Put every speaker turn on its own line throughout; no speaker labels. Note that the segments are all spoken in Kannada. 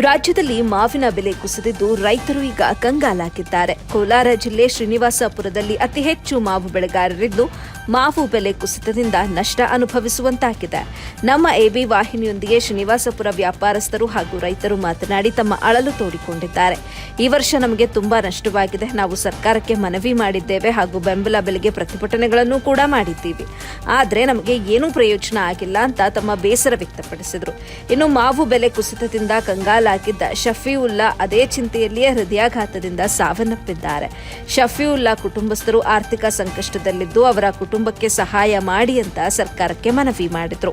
ರಾಜ್ಯದಲ್ಲಿ ಮಾವಿನ ಬೆಲೆ ಕುಸಿದಿದ್ದು ರೈತರು ಈಗ ಕಂಗಾಲಾಗಿದ್ದಾರೆ. ಕೋಲಾರ ಜಿಲ್ಲೆ ಶ್ರೀನಿವಾಸಪುರದಲ್ಲಿ ಅತಿ ಹೆಚ್ಚು ಮಾವು ಬೆಳೆಗಾರರಿದ್ದು ಮಾವು ಬೆಲೆ ಕುಸಿತದಿಂದ ನಷ್ಟ ಅನುಭವಿಸುವಂತಾಗಿದೆ. ನಮ್ಮ ಎಬಿ ವಾಹಿನಿಯೊಂದಿಗೆ ಶ್ರೀನಿವಾಸಪುರ ವ್ಯಾಪಾರಸ್ಥರು ಹಾಗೂ ರೈತರು ಮಾತನಾಡಿ ತಮ್ಮ ಅಳಲು ತೋಡಿಕೊಂಡಿದ್ದಾರೆ. ಈ ವರ್ಷ ನಮಗೆ ತುಂಬಾ ನಷ್ಟವಾಗಿದೆ. ನಾವು ಸರ್ಕಾರಕ್ಕೆ ಮನವಿ ಮಾಡಿದ್ದೇವೆ ಹಾಗೂ ಬೆಂಬಲ ಬೆಲೆಗೆ ಪ್ರತಿಭಟನೆಗಳನ್ನು ಕೂಡ ಮಾಡಿದ್ದೀವಿ. ಆದರೆ ನಮಗೆ ಏನೂ ಪ್ರಯೋಜನ ಆಗಿಲ್ಲ ಅಂತ ತಮ್ಮ ಬೇಸರ ವ್ಯಕ್ತಪಡಿಸಿದರು. ಇನ್ನು ಮಾವು ಬೆಲೆ ಕುಸಿತದಿಂದ ಕಂಗಾಲಾಗಿದ್ದ ಶಫೀವುಲ್ಲಾ ಅದೇ ಚಿಂತೆಯಲ್ಲಿಯೇ ಹೃದಯಾಘಾತದಿಂದ ಸಾವನ್ನಪ್ಪಿದ್ದಾರೆ. ಶಫೀವುಲ್ಲಾ ಕುಟುಂಬಸ್ಥರು ಆರ್ಥಿಕ ಸಂಕಷ್ಟದಲ್ಲಿದ್ದು ಅವರ ಕುಟುಂಬಕ್ಕೆ ಸಹಾಯ ಮಾಡಿ ಅಂತ ಸರ್ಕಾರಕ್ಕೆ ಮನವಿ ಮಾಡಿದ್ರು.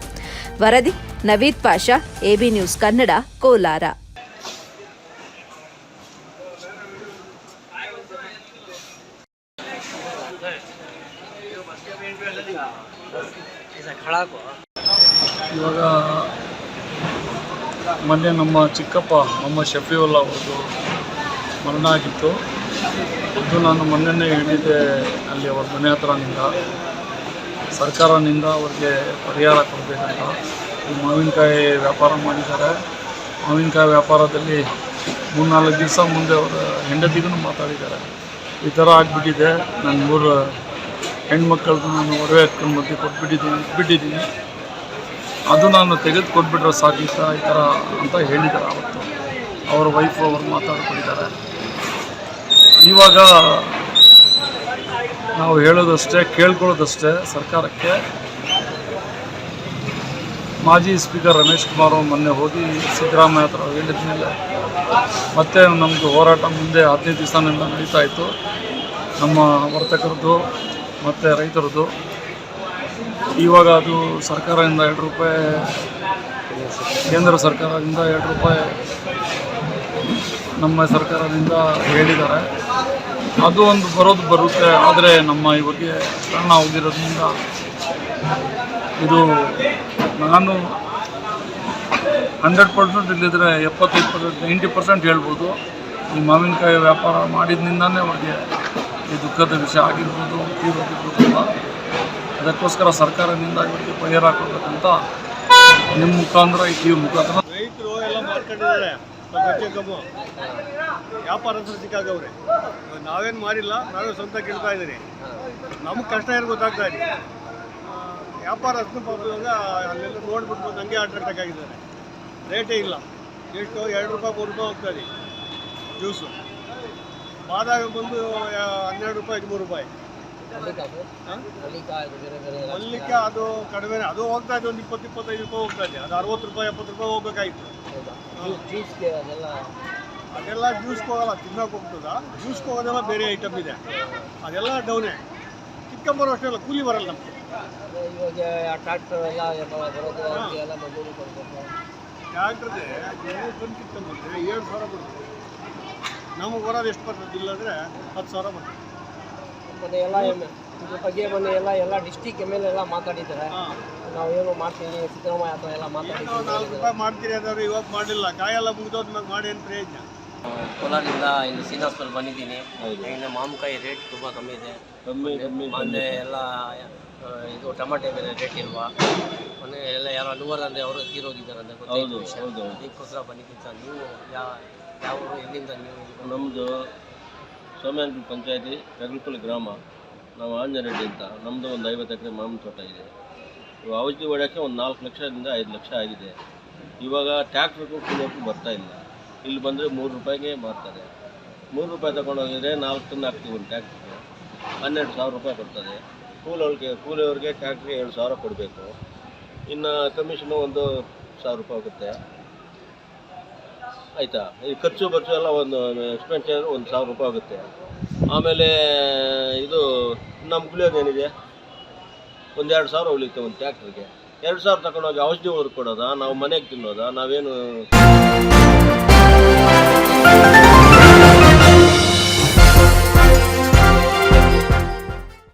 ವರದಿ, ನವೀದ್ ಪಾಷಾ, ಎಬಿ ನ್ಯೂಸ್ ಕನ್ನಡ, ಕೋಲಾರ.
ಇವಾಗ ಮೊನ್ನೆ ನಮ್ಮ ಚಿಕ್ಕಪ್ಪ, ನಮ್ಮ ಶಫಿಯುಲ್ಲ ಅವ್ರದ್ದು ಮರಣ ಆಗಿತ್ತು ಅದು ನಾನು ಮೊನ್ನೆನೇ ಹೇಳಿದ್ದೆ ಅಲ್ಲಿ ಅವ್ರ ಮನೆ ಹತ್ರನಿಂದ. ಸರ್ಕಾರನಿಂದ ಅವ್ರಿಗೆ ಪರಿಹಾರ ಕೊಡಬೇಕಂತ. ಮಾವಿನಕಾಯಿ ವ್ಯಾಪಾರ ಮಾಡಿದ್ದಾರೆ. ಮಾವಿನಕಾಯಿ ವ್ಯಾಪಾರದಲ್ಲಿ ಮೂರ್ನಾಲ್ಕು ದಿವಸ ಮುಂದೆ ಅವರ ಹೆಂಡತಿಗೂ ಮಾತಾಡಿದ್ದಾರೆ. ಈ ಥರ ಆಗಿಬಿಟ್ಟಿದೆ. ನನ್ನ ಮೂರು ಹೆಣ್ಮಕ್ಳದ್ದು ನಾನು ಒಡವೆ ಎತ್ಕೊಂಡು ಮಧ್ಯೆ ಕೊಟ್ಬಿಟ್ಟಿದ್ದೀನಿ ಬಿಟ್ಟಿದ್ದೀನಿ. ಅದು ನಾನು ತೆಗೆದು ಕೊಟ್ಬಿಟ್ರೆ ಸಾಕಿತ್ತ ಈ ಥರ ಅಂತ ಹೇಳಿದ್ದಾರೆ ಅವತ್ತು. ಅವ್ರ ವೈಫು ಅವರು ಮಾತಾಡ್ಕೊಂಡಿದ್ದಾರೆ. ಇವಾಗ ನಾವು ಹೇಳೋದಷ್ಟೇ, ಕೇಳ್ಕೊಳ್ಳೋದಷ್ಟೇ ಸರ್ಕಾರಕ್ಕೆ. ಮಾಜಿ ಸ್ಪೀಕರ್ ರಮೇಶ್ ಕುಮಾರ್ ಅವರು ಮೊನ್ನೆ ಹೋಗಿ ಸಿದ್ದರಾಮಯ್ಯ ಹತ್ರ ಹೇಳಿದ ಮೇಲೆ ಮತ್ತೆ ನಮ್ಮದು ಹೋರಾಟ ಮುಂದೆ ಹದಿನೈದು ದಿವಸದಿಂದ ನಡೀತಾ ಇತ್ತು. ನಮ್ಮ ವರ್ತಕರದ್ದು ಮತ್ತು ರೈತರದ್ದು. ಇವಾಗ ಅದು ಸರ್ಕಾರದಿಂದ ಎರಡು ರೂಪಾಯಿ, ಕೇಂದ್ರ ಸರ್ಕಾರದಿಂದ ಎರಡು ರೂಪಾಯಿ ನಮ್ಮ ಸರ್ಕಾರದಿಂದ ಹೇಳಿದ್ದಾರೆ. ಅದು ಒಂದು ಬರೋದು ಬರುತ್ತೆ, ಆದರೆ ನಮ್ಮ ಈ ಬಗ್ಗೆ ಕಾರಣ ಹೋಗಿರೋದ್ರಿಂದ ಇದು ನಾನು ಹಂಡ್ರೆಡ್ ಪರ್ಸೆಂಟ್ ಇಲ್ಲಿದ್ರೆ ಎಪ್ಪತ್ತೈದು ಪರ್ಸೆಂಟ್ ನೈಂಟಿ ಪರ್ಸೆಂಟ್ ಹೇಳ್ಬೋದು. ಈ ಮಾವಿನಕಾಯಿ ವ್ಯಾಪಾರ ಮಾಡಿದ್ನಿಂದಾನೇ ಅವ್ರಿಗೆ ಈ ದುಃಖದ ವಿಷಯ ಆಗಿರ್ಬೋದು ತೀರೋಗಿರ್ಬೋದು ಅಂತ. ಅದಕ್ಕೋಸ್ಕರ ಸರ್ಕಾರದಿಂದ ಇವರಿಗೆ ಪರಿಹಾರ ಕೊಡಬೇಕಂತ ನಿಮ್ಮ ಮುಖಾಂತರ ಈ ಟಿವಿ ಮುಖಾಂತರ.
ರೈತರು ಎಲ್ಲ ಕಬ್ಬು ವ್ಯಾಪಾರಸ್ಥರು ಸಿಕ್ಕಾಗವ್ರೆ ನಾವೇನು ಮಾಡಿಲ್ಲ, ನಾವೇ ಸ್ವಂತ ಕೇಳ್ತಾ ಇದ್ದೀರಿ. ನಮಗೆ ಕಷ್ಟ ಏನು ಗೊತ್ತಾಗ್ತಾ ಇದೆ ವ್ಯಾಪಾರ ವ್ಯಾಪಾರಸ್ಥರು ಪಾಪದಾಗ ಅಲ್ಲೆಲ್ಲ ನೋಡ್ಬಿಟ್ಟು ನಂಗೆ ಅಟ್ರಾಕ್ಟ್ ಆಗಿದ್ದಾರೆ. ರೇಟೇ ಇಲ್ಲ. ಎಷ್ಟು? ಎರಡು ರೂಪಾಯಿ, ಮೂರು ರೂಪಾಯಿ ಹೋಗ್ತಾ ಜ್ಯೂಸು ಬಾದಾಮಿ ಬಂದು ಹನ್ನೆರಡು ರೂಪಾಯಿ ಹದಿಮೂರು ರೂಪಾಯಿ? ಮಲ್ಲಿಕ ಅದು? ಕಡಿಮೆ ಅದು ಹೋಗ್ತಾ ಇದೆ ಒಂದು ಇಪ್ಪತ್ತು ಇಪ್ಪತ್ತೈದು ರೂಪಾಯಿ ಹೋಗ್ತಾ ಇದೆ. ಅದು ಅರವತ್ತು ರೂಪಾಯಿ ಎಪ್ಪತ್ತು ರೂಪಾಯಿ ಹೋಗ್ಬೇಕಾಯ್ತು. ಅದೆಲ್ಲ? ಜ್ಯೂಸ್ ಹೋಗಲ್ಲ ತಿನ್ನೋಕೆ ಹೋಗ್ತದ. ಜ್ಯೂಸ್ಗೆ ಹೋಗೋದೆಲ್ಲ ಬೇರೆ ಐಟಮ್ ಇದೆ. ಅದೆಲ್ಲ ಡೌನೇ ಚಿಕ್ಕಂಬರು ಅಷ್ಟೇ ಅಲ್ಲ ಕೂಲಿ ಬರಲ್ಲ ನಮಗೆ.
ಇವಾಗ ಟ್ರ್ಯಾಕ್ಟರ್ ಎಲ್ಲ ಬರೋದು ಅವ್ರಿಗೆ ಎಲ್ಲ ಮಜೂರಿ ಕೊಡ್ಬೇಕು.
ಟ್ಯಾಕ್ಟ್ರದೆ ಬಂದು ಕಿತ್ಕೊಂಡ್ಬಂದ್ರೆ ಏಳು ಸಾವಿರ ಬರುತ್ತೆ ನಮಗೆ ಬರೋದು ಎಷ್ಟು ಬರ್ತದೆ ಇಲ್ಲಾಂದ್ರೆ ಅಂದರೆ ಹತ್ತು ಸಾವಿರ ಬರ್ತದೆ.
ಮತ್ತೆ ಎಲ್ಲ ಇದ್ರ ಬಗ್ಗೆ ಮೊನ್ನೆ ಎಲ್ಲ ಎಲ್ಲ ಡಿಸ್ಟಿಕ್ ಎಂ ಎಲ್ ಎಲ್ಲ ಮಾತಾಡಿದ್ದಾರೆ.
ನಾವು
ಏನು ಮಾಡ್ತೀವಿ ಸಿದ್ದರಾಮಯ್ಯ ಅಥವಾ ಎಲ್ಲ ಮಾತಾಡಿದ್ದೀವಿ.
ನಾಲ್ಕು ರೂಪಾಯಿ ಮಾಡ್ತೀರಿ ಅದಾದ್ರು ಇವಾಗ ಮಾಡಿಲ್ಲ. ಕಾಯೆಲ್ಲ ಮುಗಿದೋದ್ಮೇಲೆ ಮಾಡಿ ಏನು ಪ್ರಯೋಜನ
ಕೋಲಾರದಿಂದ ಇಲ್ಲಿ ಸೀನಾಸ್ಪಲ್ ಬಂದಿದ್ದೀನಿ. ಇಲ್ಲಿ ಮಾವಿನಕಾಯಿ ರೇಟ್ ತುಂಬ ಕಮ್ಮಿ ಇದೆ.
ಕಮ್ಮಿ ಕಮ್ಮಿ
ಮೊನ್ನೆ ಎಲ್ಲ ಇದು ಟಮಾಟೆ ಮೇಲೆ ರೇಟ್ ಇಲ್ವಾ? ಮೊನ್ನೆ ಎಲ್ಲ ಯಾರೋ ಅನುವರ್ ಅಂದರೆ ಅವರು ತೀರೋಗಿದ್ದಾರೆ ಅಂತ ಗೊತ್ತಾಯ್ತು ಇದಕ್ಕೋಸ್ಕರ ಬಂದಿದ್ದೀನಿ ಸರ್ ನೀವು ಯಾವ ಯಾವ ಎಲ್ಲಿಂದ ನೀವು?
ನಮ್ಮದು ಸೋಮ್ಯಾನ್ಪುರ ಪಂಚಾಯತಿ ಕಗಲ್ಪಲ್ಲಿ ಗ್ರಾಮ. ನಾವು ಆಂಜನರೆಡ್ಡಿ ಅಂತ. ನಮ್ಮದು ಒಂದು ಐವತ್ತು ಎಕರೆ ಮಾವಿನ ತೋಟ ಇದೆ. ಇವಾಗ ಔಷಧಿ ಹೊಡ್ಯೋಕ್ಕೆ ಒಂದು ನಾಲ್ಕು ಲಕ್ಷದಿಂದ ಐದು ಲಕ್ಷ ಆಗಿದೆ. ಇವಾಗ ಟ್ಯಾಕ್ಟ್ರಿಗೂ ಕೂಡೋಕ್ಕೂ ಬರ್ತಾ ಇಲ್ಲ. ಇಲ್ಲಿ ಬಂದರೆ ಮೂರು ರೂಪಾಯಿಗೆ ಮಾರ್ತಾರೆ. ಮೂರು ರೂಪಾಯಿ ತಗೊಂಡೋಗಿದ್ರೆ ನಾಲ್ಕು ಟನ್ ಹಾಕ್ತೀವಿ ಒಂದು ಟ್ಯಾಕ್ಟ್ರಿಗೆ. ಹನ್ನೆರಡು ಸಾವಿರ ರೂಪಾಯಿ ಬರ್ತದೆ ಕೂಲವ್ರಿಗೆ, ಕೂಲಿಯವ್ರಿಗೆ ಟ್ಯಾಕ್ಟ್ರಿಗೆ ಎರಡು ಸಾವಿರ ಕೊಡಬೇಕು. ಇನ್ನು ಕಮಿಷನು ಒಂದು ಸಾವಿರ ರೂಪಾಯಿ ಆಗುತ್ತೆ ಆಯಿತಾ? ಈ ಖರ್ಚು ಬರ್ಚು ಎಲ್ಲ ಒಂದು ಎಕ್ಸ್ಪೆನ್ಸರ್ ಒಂದು ಸಾವಿರ ರೂಪಾಯಿ ಆಗುತ್ತೆ. ಆಮೇಲೆ ಇದು ನಮ್ಮ ಕುಳಿಯೋದು ಏನಿದೆ? ಒಂದು ಎರಡು ಸಾವಿರ ಉಳಿಯುತ್ತೆ ಒಂದು ಟ್ಯಾಕ್ಟ್ರಿಗೆ ಎರಡು ಸಾವಿರ ತಗೊಂಡೋಗಿ ಔಷಧಿ ಹೊರ್ಕೊಡೋದಾ ನಾವು ಮನೆಗೆ ತಿನ್ನೋದಾ? ನಾವೇನು